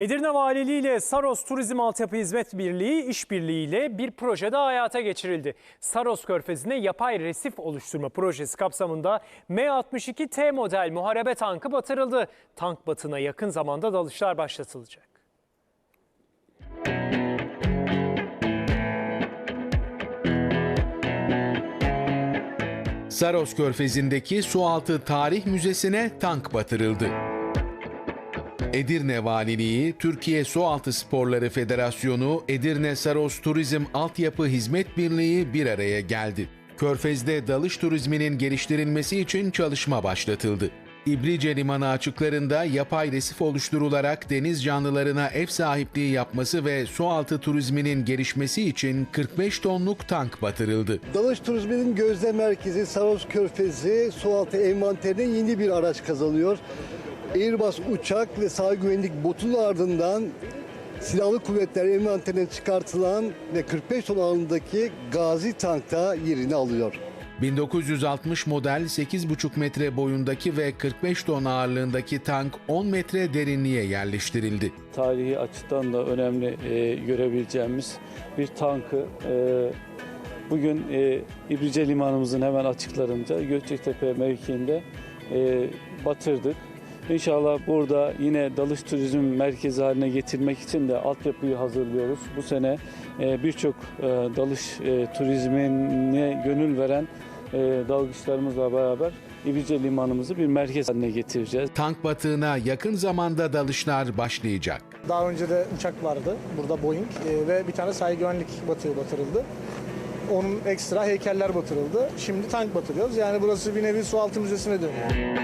Edirne Valiliği ile Saros Turizm Altyapı Hizmet Birliği işbirliğiyle bir proje daha hayata geçirildi. Saros Körfezi'ne yapay resif oluşturma projesi kapsamında M62T model muharebe tankı batırıldı. Tank batına yakın zamanda dalışlar başlatılacak. Saros Körfezi'ndeki Sualtı Tarih Müzesi'ne tank batırıldı. Edirne Valiliği, Türkiye Sualtı Sporları Federasyonu, Edirne Saros Turizm Altyapı Hizmet Birliği bir araya geldi. Körfez'de dalış turizminin geliştirilmesi için çalışma başlatıldı. İbrice Limanı açıklarında yapay resif oluşturularak deniz canlılarına ev sahipliği yapması ve sualtı turizminin gelişmesi için 45 tonluk tank batırıldı. Dalış turizminin gözde merkezi Saros Körfezi sualtı envanterine yeni bir araç kazanıyor. Airbus uçak ve sağ güvenlik botunun ardından silahlı kuvvetler envanterinden çıkartılan ve 45 ton ağırlığındaki Gazi tankta yerini alıyor. 1960 model 8,5 metre boyundaki ve 45 ton ağırlığındaki tank 10 metre derinliğe yerleştirildi. tarihi açıdan da önemli e, görebileceğimiz bir tankı e, bugün e, İbrice Limanımızın hemen açıklarında Gökçektepe mevkiinde e, batırdık. İnşallah burada yine dalış turizm merkezi haline getirmek için de altyapıyı hazırlıyoruz. Bu sene e, birçok e, dalış e, turizmine gönül veren dalgıçlarımızla beraber İbrice Limanımızı bir merkez haline getireceğiz. Tank batığına yakın zamanda dalışlar başlayacak. Daha önce de uçak vardı burada Boeing ve bir tane sahil güvenlik batığı batırıldı. Onun ekstra heykeller batırıldı. Şimdi tank batırıyoruz. Yani burası bir nevi sualtı müzesine dönüyor.